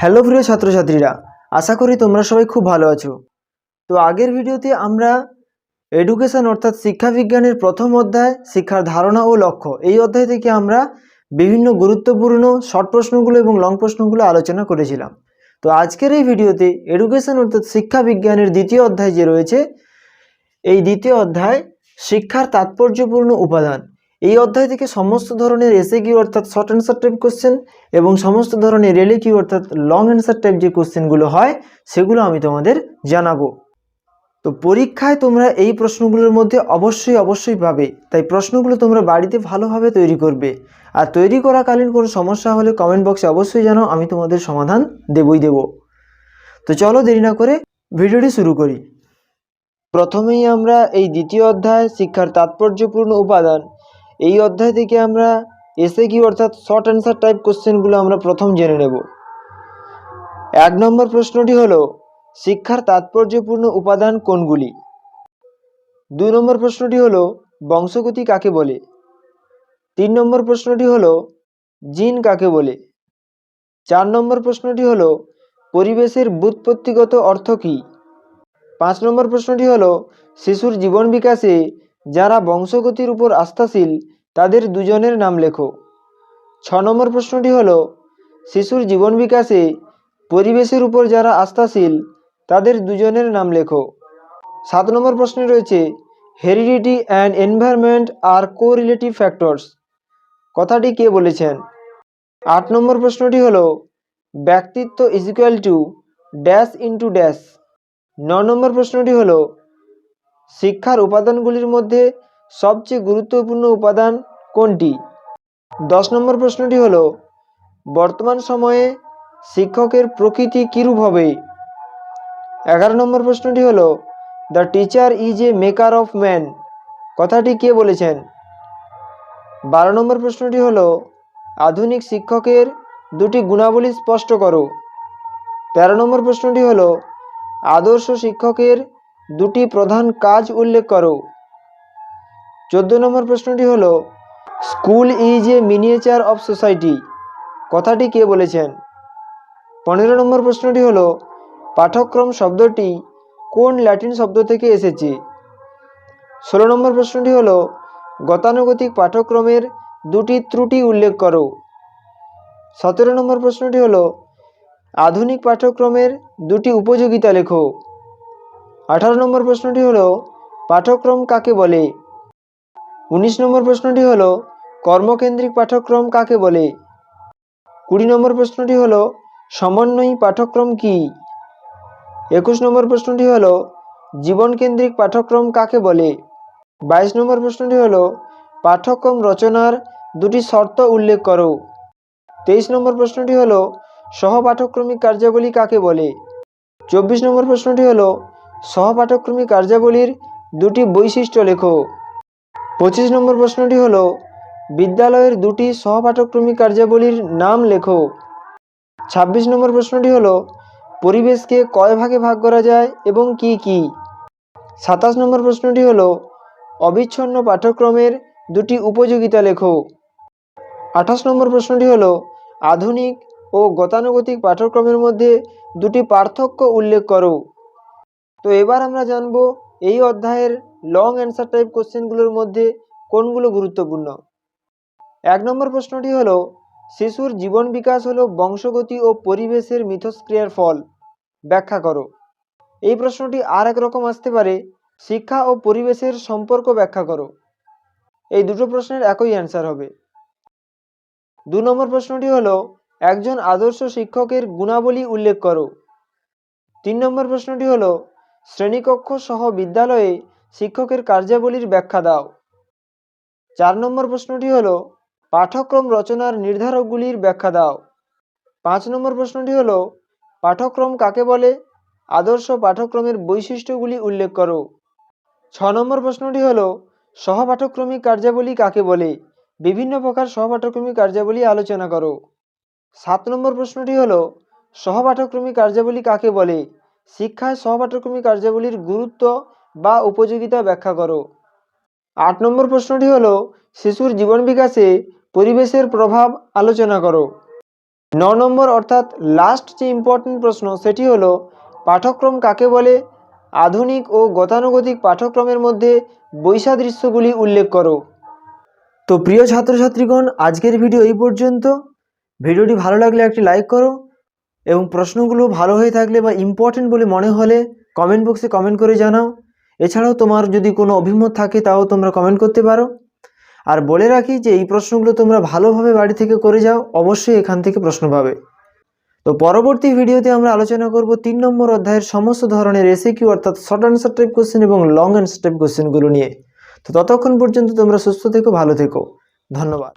Hello প্রিয় ছাত্রছাত্রীরা, আশা করি তোমরা সবাই খুব ভালো আছো। তো আগের ভিডিওতে আমরা এডুকেশন অর্থাৎ শিক্ষা বিজ্ঞানের প্রথম অধ্যায়, শিক্ষার ধারণা ও লক্ষ্য এই অধ্যায় থেকে আমরা বিভিন্ন গুরুত্বপূর্ণ শর্ট প্রশ্নগুলো এবং লং প্রশ্নগুলো আলোচনা করেছিলাম। তো আজকের এই ভিডিওতে এডুকেশন অর্থাৎ শিক্ষা বিজ্ঞানের দ্বিতীয় অধ্যায় যে রয়েছে, এই দ্বিতীয় অধ্যায় শিক্ষার তাৎপর্যপূর্ণ উপাদান। এই অধ্যায় থেকে সমস্ত ধরনের এসে কিউ অর্থাৎ শর্ট অ্যান্সার টাইপ কোশ্চেন এবং সমস্ত ধরনের রেলে কিউ অর্থাৎ লং অ্যান্সার টাইপ যে কোশ্চেনগুলো হয়, সেগুলো আমি তোমাদের জানাব। তো পরীক্ষায় তোমরা এই প্রশ্নগুলোর মধ্যে অবশ্যই অবশ্যই পাবে। তাই প্রশ্নগুলো তোমরা বাড়িতে ভালোভাবে তৈরি করবে। আর তৈরি করাকালীন কোনো সমস্যা হলে কমেন্ট বক্সে অবশ্যই জানাও আমি তোমাদের সমাধান দেবই দেব। তো চলো দেরি না করে ভিডিওটি শুরু করি। প্রথমেই আমরা এই দ্বিতীয় অধ্যায় শিক্ষার তাৎপর্যপূর্ণ উপাদান এই অধ্যায় থেকে আমরা এসে কি অর্থাৎ শর্ট অ্যান্সার টাইপ কোশ্চেনগুলো আমরা প্রথম জেনে নেব। এক নম্বর প্রশ্নটি হলো, শিক্ষার তাৎপর্যপূর্ণ উপাদান কোনগুলি? দুই নম্বর প্রশ্নটি হলো, বংশগতি কাকে বলে? তিন নম্বর প্রশ্নটি হলো, জিন কাকে বলে? চার নম্বর প্রশ্নটি হলো, পরিবেশের ব্যুৎপত্তিগত অর্থ কী? পাঁচ নম্বর প্রশ্নটি হলো, শিশুর জীবন বিকাশে যারা বংশগতির উপর আস্থাশীল, তাদের দুজনের নাম লেখো। ছ নম্বর প্রশ্নটি হলো, শিশুর জীবন বিকাশে পরিবেশের উপর যারা আস্থাশীল, তাদের দুজনের নাম লেখো। সাত নম্বর প্রশ্নে রয়েছে, heredity and environment are correlative factors. কথাটি কে বলেছেন? আট নম্বর প্রশ্নটি হলো, ব্যক্তিত্ব is equal to dash into dash ন নম্বর প্রশ্নটি হলো শিক্ষার উপাদানগুলির মধ্যে সবচেয়ে গুরুত্বপূর্ণ উপাদান কোনটি? দশ নম্বর প্রশ্নটি হলো, বর্তমান সময়ে শিক্ষকের প্রকৃতি কীরূপ হবে? এগারো নম্বর প্রশ্নটি হলো the teacher is a maker of man কথাটি কে বলেছেন? বারো নম্বর প্রশ্নটি হলো, আধুনিক শিক্ষকের দুটি গুণাবলী স্পষ্ট করো। তেরো নম্বর প্রশ্নটি হলো, আদর্শ শিক্ষকের দুটি প্রধান কাজ উল্লেখ করো। চোদ্দ নম্বর প্রশ্নটি হলো, school is a miniature of society. কথাটি কে বলেছেন? পনেরো নম্বর প্রশ্নটি হলো পাঠক্রম শব্দটি কোন ল্যাটিন শব্দ থেকে এসেছে? ষোলো নম্বর প্রশ্নটি হলো, গতানুগতিক পাঠ্যক্রমের দুটি ত্রুটি উল্লেখ করো। সতেরো নম্বর প্রশ্নটি হলো, আধুনিক পাঠ্যক্রমের দুটি উপযোগিতা লেখো। আঠারো নম্বর প্রশ্নটি হলো, পাঠ্যক্রম কাকে বলে? উনিশ নম্বর প্রশ্নটি হলো, কর্মকেন্দ্রিক পাঠ্যক্রম কাকে বলে? কুড়ি নম্বর প্রশ্নটি হলো, সমন্বয়ী পাঠ্যক্রম কি? একুশ নম্বর প্রশ্নটি হলো, জীবনকেন্দ্রিক পাঠ্যক্রম কাকে বলে? বাইশ নম্বর প্রশ্নটি হলো, পাঠ্যক্রম রচনার দুটি শর্ত উল্লেখ করো। তেইশ নম্বর প্রশ্নটি হলো সহপাঠক্রমিক কার্যাবলী কাকে বলে? চব্বিশ নম্বর প্রশ্নটি হলো সহপাঠক্রমিক কার্যাবলীর দুটি বৈশিষ্ট্য লেখো। পঁচিশ নম্বর প্রশ্নটি হলো, বিদ্যালয়ের দুটি সহপাঠক্রমিক কার্যাবলীর নাম লেখো। ছাব্বিশ নম্বর প্রশ্নটি হলো, পরিবেশকে কয় ভাগে ভাগ করা যায় এবং কি কি? সাতাশ নম্বর প্রশ্নটি হলো, অবিচ্ছন্ন পাঠ্যক্রমের দুটি উপযোগিতা লেখো। আঠাশ নম্বর প্রশ্নটি হলো, আধুনিক ও গতানুগতিক পাঠ্যক্রমের মধ্যে দুটি পার্থক্য উল্লেখ করো। তো এবার আমরা জানব এই অধ্যায়ের লং অ্যান্সার টাইপ কোশ্চেনগুলোর মধ্যে কোনগুলো গুরুত্বপূর্ণ। এক নম্বর প্রশ্নটি হলো, শিশুর জীবন বিকাশ হলো বংশগতি ও পরিবেশের মিথস্ক্রিয়ার ফল। ব্যাখ্যা করো। এই প্রশ্নটি আর এক রকম আসতে পারে, শিক্ষা ও পরিবেশের সম্পর্ক ব্যাখ্যা করো। এই দুটো প্রশ্নের একই অ্যান্সার হবে। দু নম্বর প্রশ্নটি হলো, একজন আদর্শ শিক্ষকের গুণাবলী উল্লেখ করো। তিন নম্বর প্রশ্নটি হলো শ্রেণীকক্ষ সহ বিদ্যালয়ে শিক্ষকের কার্যাবলীর ব্যাখ্যা দাও। চার নম্বর প্রশ্নটি হলো, পাঠ্যক্রম রচনার নির্ধারকগুলির ব্যাখ্যা দাও। পাঁচ নম্বর প্রশ্নটি হল, পাঠ্যক্রম কাকে বলে? আদর্শ পাঠ্যক্রমের বৈশিষ্ট্যগুলি উল্লেখ করো। ছ নম্বর প্রশ্নটি হল সহপাঠক্রমিক কার্যাবলী কাকে বলে? বিভিন্ন প্রকার সহপাঠক্রমিক কার্যাবলী আলোচনা করো। সাত নম্বর প্রশ্নটি হল সহপাঠক্রমিক কার্যাবলী কাকে বলে? শিক্ষায় সহপাঠক্রমিক কার্যাবলীর গুরুত্ব বা উপযোগিতা ব্যাখ্যা করো। আট নম্বর প্রশ্নটি হলো, শিশুর জীবন বিকাশে পরিবেশের প্রভাব আলোচনা করো। ন নম্বর অর্থাৎ লাস্ট যে ইম্পর্টেন্ট প্রশ্ন, সেটি হলো পাঠক্রম কাকে বলে? আধুনিক ও গতানুগতিক পাঠ্যক্রমের মধ্যে বৈসাদৃশ্যগুলি উল্লেখ করো। তো প্রিয় ছাত্রছাত্রীগণ, আজকের ভিডিও এই পর্যন্ত। ভিডিওটি ভালো লাগলে একটি লাইক করো এবং প্রশ্নগুলো ভালো হয়ে থাকলে বা ইম্পর্টেন্ট বলে মনে হলে কমেন্ট বক্সে কমেন্ট করে জানাও। এছাড়াও তোমার যদি কোনো অভিমত থাকে তাও তোমরা কমেন্ট করতে পারো। আর বলে রাখি যে এই প্রশ্নগুলো তোমরা ভালোভাবে বাড়ি থেকে করে যাও, অবশ্যই এখান থেকে প্রশ্ন পাবে। তো পরবর্তী ভিডিওতে আমরা আলোচনা করব তিন নম্বর অধ্যায়ের সমস্ত ধরনের এসিকিউ অর্থাৎ শর্ট অ্যান্সার টাইপ কোশ্চেন এবং লং অ্যান্সার টাইপ কোশ্চেনগুলো নিয়ে। তো ততক্ষণ পর্যন্ত তোমরা সুস্থ থেকো, ভালো থেকো। ধন্যবাদ।